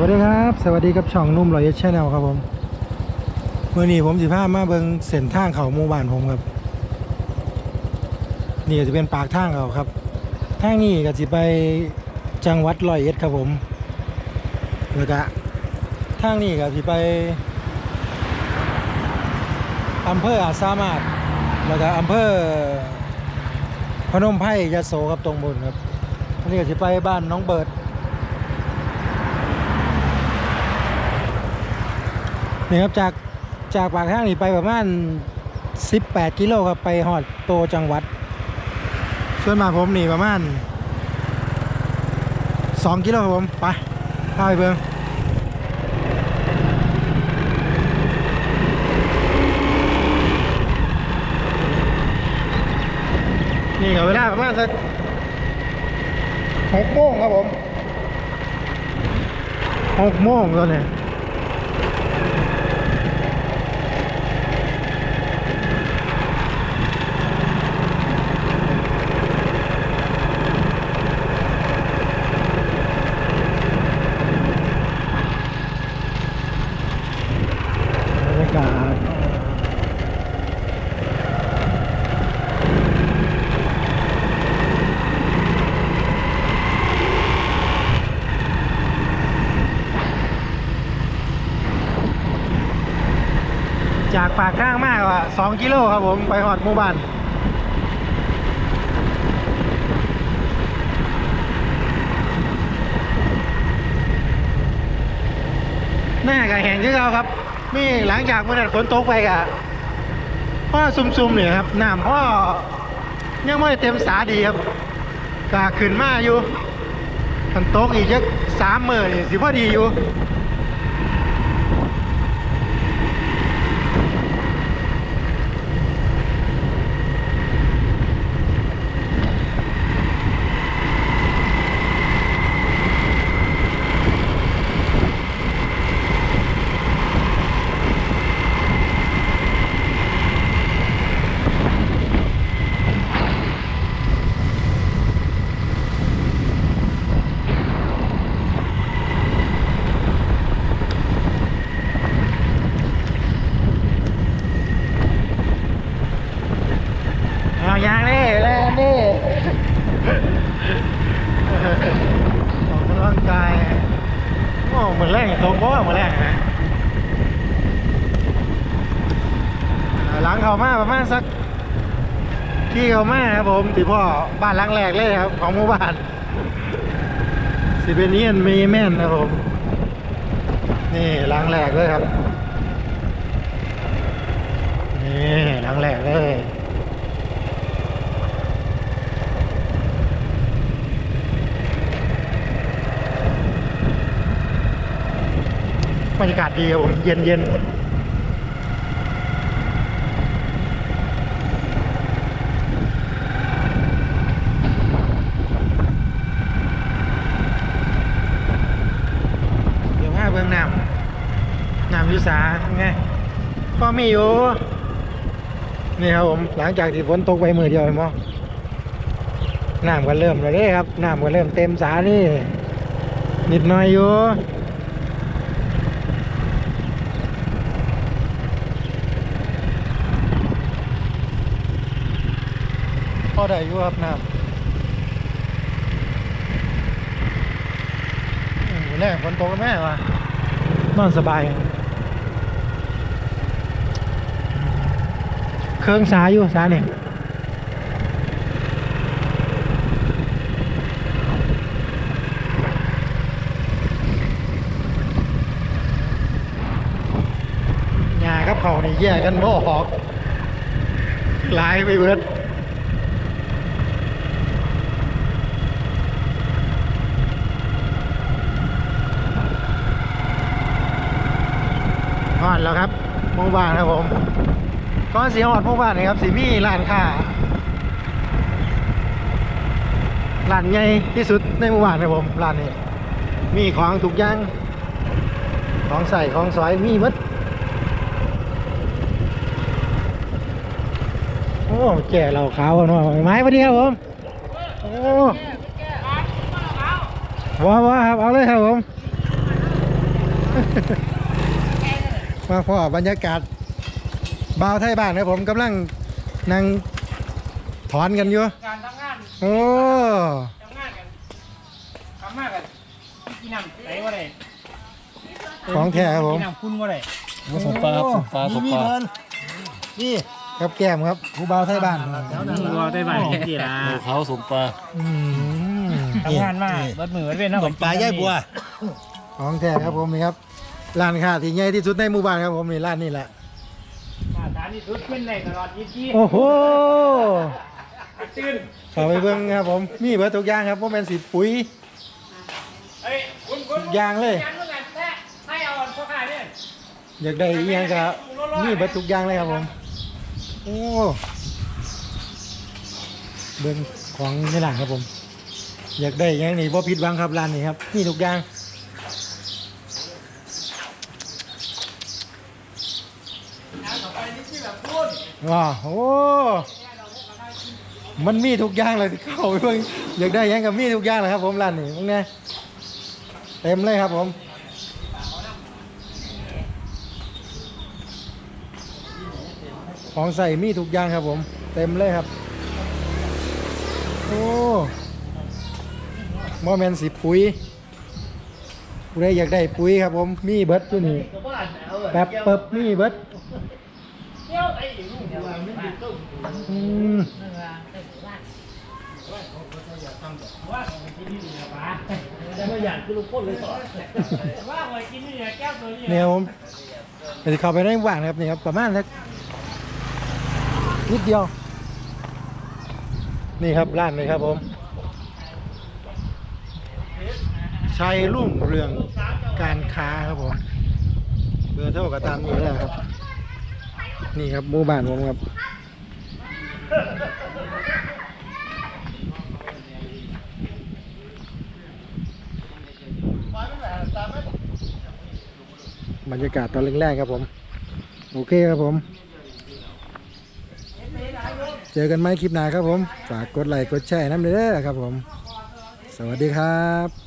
วัสดีครับ สวัสดีกับช่องนุ่มรอยเชแนลครับผมเมื่อนี้ผมสิพามาเบิงเส้นทางเขาหมู่บ้านผมครับ นี่ก็จะเป็นปากทางเขาครับทางนี้ก็จะไปจังหวัดรอยเอ็ดครับผมแล้วก็ทางนี้ก็จะไปอำเภออาสามารถแล้วก็อำเภอพนมไพรยโสครับตรงบนครับอันนี้ก็จะไปบ้านน้องเบิร์ด นี่ครับจากจากปากทางนี่ไปประมาณ 18 กิโลครับไปหอดโตจังหวัด ส่วนมาผมนี่ประมาณ 2 กิโลครับผม ไปพาไปเบิ่งนี่ก็เวลาประมาณสักหกโมงครับผมหกโมงตอนนี้ บรรยากาศจาก ปากข้างมากว่า2กิโลครับผม ไปหอดหมู่บ้านหน้ากับแห้งที่เราครับมีหลังจากเมื่อนั้นฝนตกไปกะพ่อซุ่มๆเนี่ยครับน้ำพ่อยังไม่เต็มสาดีครับกะขึ้นมาอยู่มันตกอีกจักสามหมื่นสิพอดีอยู่ เอาอย่างนี้แล้วนี่ออกกำลังกายโอ้เหมือนแรง ตรงเพราะว่าเหมือนแรงนะหลังเขามาประมาณสักที่เขามาครับผมที่พ่อบ้านหลังแรกเลยครับ ของหมู่บ้านสิเป็นเนียนมีแม่นนะครับผม นี่หลังแรกเลยครับ นี่หลังแรกเลย บรรยากาศดีครับผมเย็นเย็นเดี๋ยวห้าเบื้องน้ำน้ำยุสาไงก็มีอยู่ นี่ครับผมหลังจากที่ฝนตกไปมือเดียวเห็นไหมน้ำก็เริ่มแล้วเด้ครับน้ำก็เริ่มเต็มสานี่นิดหน่อยอยู่ พอได้อยู่ครับน้ำอืมแรกฝนตกแล้วแม่ว่านอนสบาย เครื่องสาอยู่สาเนี่ยยากับเขานี่แยกกันบ่ออกหลายไปเบิด แล้วครับมู่บ้านครับผมก้อนสีฮอดมู่บ้านนะครับสีมีร้านค้าร้านใหญ่ที่สุดในหมู่บ้านครับผมร้านนี้ มีของทุกอย่างของใส่ของสอยมีหมดโอ้แก่เราขาวกันว่าไม้พอดีครับผมโอ้ว้าวว้าวครับเอาเลยครับผม มาพอบรรยากาศบ่าวไทยบ้านครับผมกำลังนั่งถอนกันอยู่การทำงานโอ้ทำงานกันทำมากกันกินน้ำไหลว่าไรของแท้ครับผมกินน้ำคุณว่าไรสมปลาครับสมปลาสมปลานี่กับแก้มครับผู้บ่าวไทยบ้านว่าได้บ้านกี่ละโอ้เขาสมปลาอืมทำงานมากเบิดมือเบิดเว้นเนาะสมปลาย่ายบัวของแท้ครับผมนี่ครับ ร้านค้าที่ใหญ่ที่สุดในหมู่บ้านครับผมนี่ร้านนี้แหละมาฐานที่สุดเป็นในตลอดยี่สิบโอ้โหตื่นเข้าไปเบิ่งครับผมมีเบิดทุกอย่างครับผมเป็นสิปุ๋ย เฮ้ยคุณคุณทุกอย่างเลยยังเมื่อไงแท้ให้เอาพ่อขายเนี่ยอยากได้อีหยังก็มีเบิดทุกอย่างเลยครับผมโอ้เบิ่งของในร้านครับผม อยากได้อหยังนี่บ่ผิดหวังครับร้านนี้ครับมีทุกอย่าง ว้าโอ้มันมีทุกอย่างเลยที่เข้าไปเพิ่งอยากได้ยังกับมีทุกอย่างเลยครับ ผมร้านนี้มึงไงเต็มเลยครับผมของใส่มีทุกอย่างครับผม เต็มเลยครับ โอ้โมเมนสีปุ๋ยผู้ใดอยากได้ปุ๋ยครับผม มีเบิร์ดอยู่นี่แป๊บเปิบมีเบิร์ด เนี่ยป้าจะไม่อยากคือลูกพ่นเลยต่อว่าของกินนี่เนี่ยแก้วตัวนี้เนี่ยผมเดี๋ยวเข้าไปในว่างนะครับนี่ครับประมาณสักนิดเดียว นี่ครับร้านเลยครับผมชัยรุ่งเรืองการค้าครับผมเบอร์โทรก็ตามนี้แล้วครับ นี่ครับหมู่บ้านผมครับบรรยากาศตอนแรกๆครับผม โอเคครับผม เจอกันไหมคลิปหน้าครับผม ฝากกดไลค์กดแชร์น้ำเด้อครับผม สวัสดีครับ